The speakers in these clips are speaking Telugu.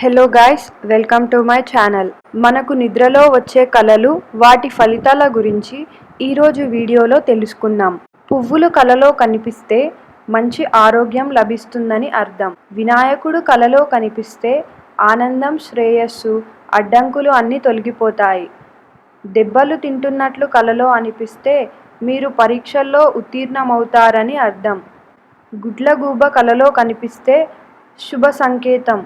Hello guys welcome to my channel మనకు నిద్రలో వచ్చే కళలు వాటి ఫలితాల గురించి ఈరోజు వీడియోలో తెలుసుకుందాం. పువ్వులు కలలో కనిపిస్తే మంచి ఆరోగ్యం లభిస్తుందని అర్థం. వినాయకుడు కలలో కనిపిస్తే ఆనందం శ్రేయస్సు అడ్డంకులు అన్నీ తొలగిపోతాయి. దెబ్బలు తింటున్నట్లు కలలో అనిపిస్తే మీరు పరీక్షల్లో ఉత్తీర్ణమవుతారని అర్థం. గుడ్లగూబ కలలో కనిపిస్తే శుభ సంకేతం.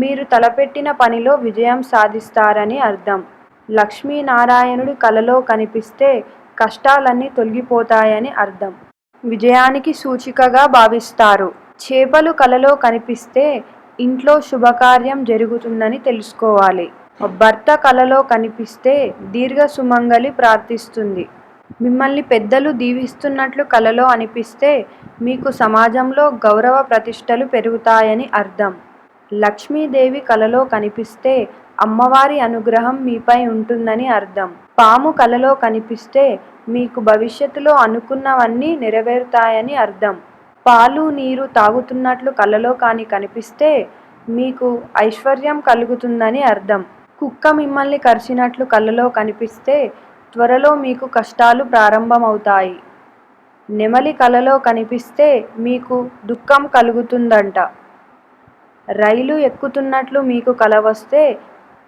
మీరు తలపెట్టిన పనిలో విజయం సాధిస్తారని అర్థం. లక్ష్మీనారాయణుడి కలలో కనిపిస్తే కష్టాలన్నీ తొలగిపోతాయని అర్థం. విజయానికి సూచికగా భావిస్తారు. చేపలు కలలో కనిపిస్తే ఇంట్లో శుభకార్యం జరుగుతుందని తెలుసుకోవాలి. భర్త కలలో కనిపిస్తే దీర్ఘ సుమంగలి ప్రార్థిస్తుంది. మిమ్మల్ని పెద్దలు దీవిస్తున్నట్లు కలలో అనిపిస్తే మీకు సమాజంలో గౌరవ ప్రతిష్టలు పెరుగుతాయని అర్థం. లక్ష్మీదేవి కలలో కనిపిస్తే అమ్మవారి అనుగ్రహం మీపై ఉంటుందని అర్థం. పాము కలలో కనిపిస్తే మీకు భవిష్యత్తులో అనుకున్నవన్నీ నెరవేరుతాయని అర్థం. పాలు నీరు తాగుతున్నట్లు కలలో కాని కనిపిస్తే మీకు ఐశ్వర్యం కలుగుతుందని అర్థం. కుక్క మిమ్మల్ని కరిచినట్లు కలలో కనిపిస్తే త్వరలో మీకు కష్టాలు ప్రారంభమవుతాయి. నెమలి కలలో కనిపిస్తే మీకు దుఃఖం కలుగుతుందంట. రైలు ఎక్కుతున్నట్లు మీకు కల వస్తే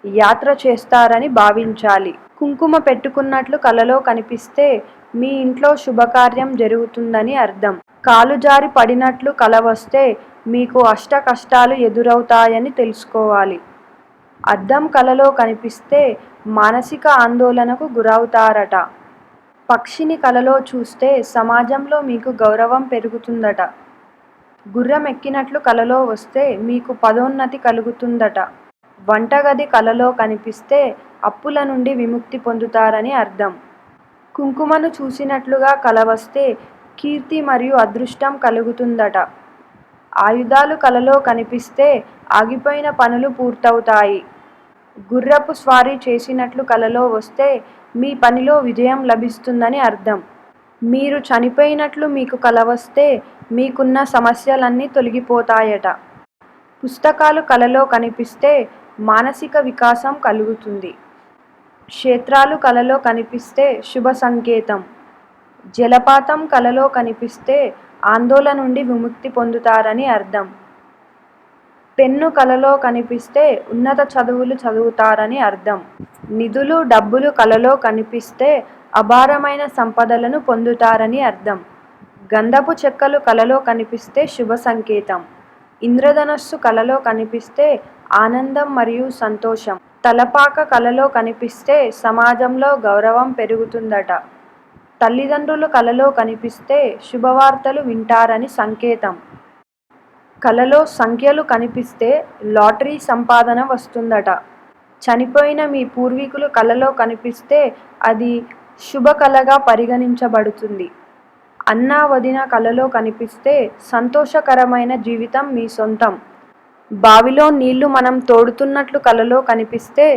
యాత్ర చేస్తారని భావించాలి. కుంకుమ పెట్టుకున్నట్లు కలలో కనిపిస్తే మీ ఇంట్లో శుభకార్యం జరుగుతుందని అర్థం. కాలు జారి పడినట్లు కల వస్తే మీకు అష్ట కష్టాలు ఎదురవుతాయని తెలుసుకోవాలి. అద్దం కలలో కనిపిస్తే మానసిక ఆందోళనకు గురవుతారట. పక్షిని కలలో చూస్తే సమాజంలో మీకు గౌరవం పెరుగుతుందట. గుర్రం ఎక్కినట్లు కలలో వస్తే మీకు పదోన్నతి కలుగుతుందట. వంటగది కలలో కనిపిస్తే అప్పుల నుండి విముక్తి పొందుతారని అర్థం. కుంకుమను చూసినట్లుగా కల వస్తే కీర్తి మరియు అదృష్టం కలుగుతుందట. ఆయుధాలు కలలో కనిపిస్తే ఆగిపోయిన పనులు పూర్తవుతాయి. గుర్రపు స్వారీ చేసినట్లు కలలో వస్తే మీ పనిలో విజయం లభిస్తుందని అర్థం. మీరు చనిపోయినట్లు మీకు కల వస్తే మీకున్న సమస్యలన్నీ తొలగిపోతాయట. పుస్తకాలు కలలో కనిపిస్తే మానసిక వికాసం కలుగుతుంది. క్షేత్రాలు కలలో కనిపిస్తే శుభ సంకేతం. జలపాతం కలలో కనిపిస్తే ఆందోళన నుండి విముక్తి పొందుతారని అర్థం. పెన్ను కలలో కనిపిస్తే ఉన్నత చదువులు చదువుతారని అర్థం. నిధులు డబ్బులు కలలో కనిపిస్తే అపారమైన సంపదలను పొందుతారని అర్థం. గంధపు చెక్కలు కలలో కనిపిస్తే శుభ సంకేతం. ఇంద్రధనస్సు కలలో కనిపిస్తే ఆనందం మరియు సంతోషం. తలపాక కలలో కనిపిస్తే సమాజంలో గౌరవం పెరుగుతుందట. తల్లిదండ్రులు కలలో కనిపిస్తే శుభవార్తలు వింటారని సంకేతం. కలలో సంఖ్యలు కనిపిస్తే లాటరీ సంపాదన వస్తుందట. చనిపోయిన మీ పూర్వీకులు కలలో కనిపిస్తే అది శుభ కళగా పరిగణించబడుతుంది. అన్నా వదిన కలలో కనిపిస్తే సంతోషకరమైన జీవితం మీ సొంతం. బావిలో నీళ్ళు మనం తోడుతున్నట్లు కలలో కనిపిస్తే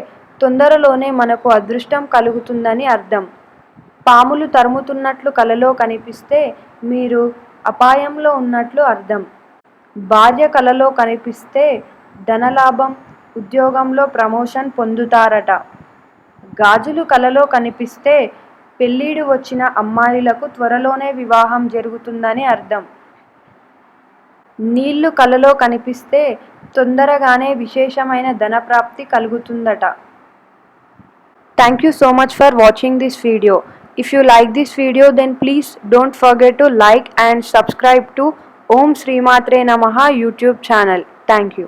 తొందరలోనే మనకు అదృష్టం కలుగుతుందని అర్థం. పాములు తరుముతున్నట్లు కలలో కనిపిస్తే మీరు అపాయంలో ఉన్నట్లు అర్థం. భార్య కలలో కనిపిస్తే ధనలాభం ఉద్యోగంలో ప్రమోషన్ పొందుతారట. గాజులు కలలో కనిపిస్తే పెళ్ళిడు వచ్చిన అమ్మాయిలకు త్వరలోనే వివాహం జరుగుతుందని అర్థం. నీళ్ళు కలలో కనిపిస్తే తొందరగానే విశేషమైన ధనప్రాప్తి కలుగుతుందట. Thank you so much for watching this video if you like this video then please don't forget to like and subscribe to Om Shrimatre Nama YouTube channel thank you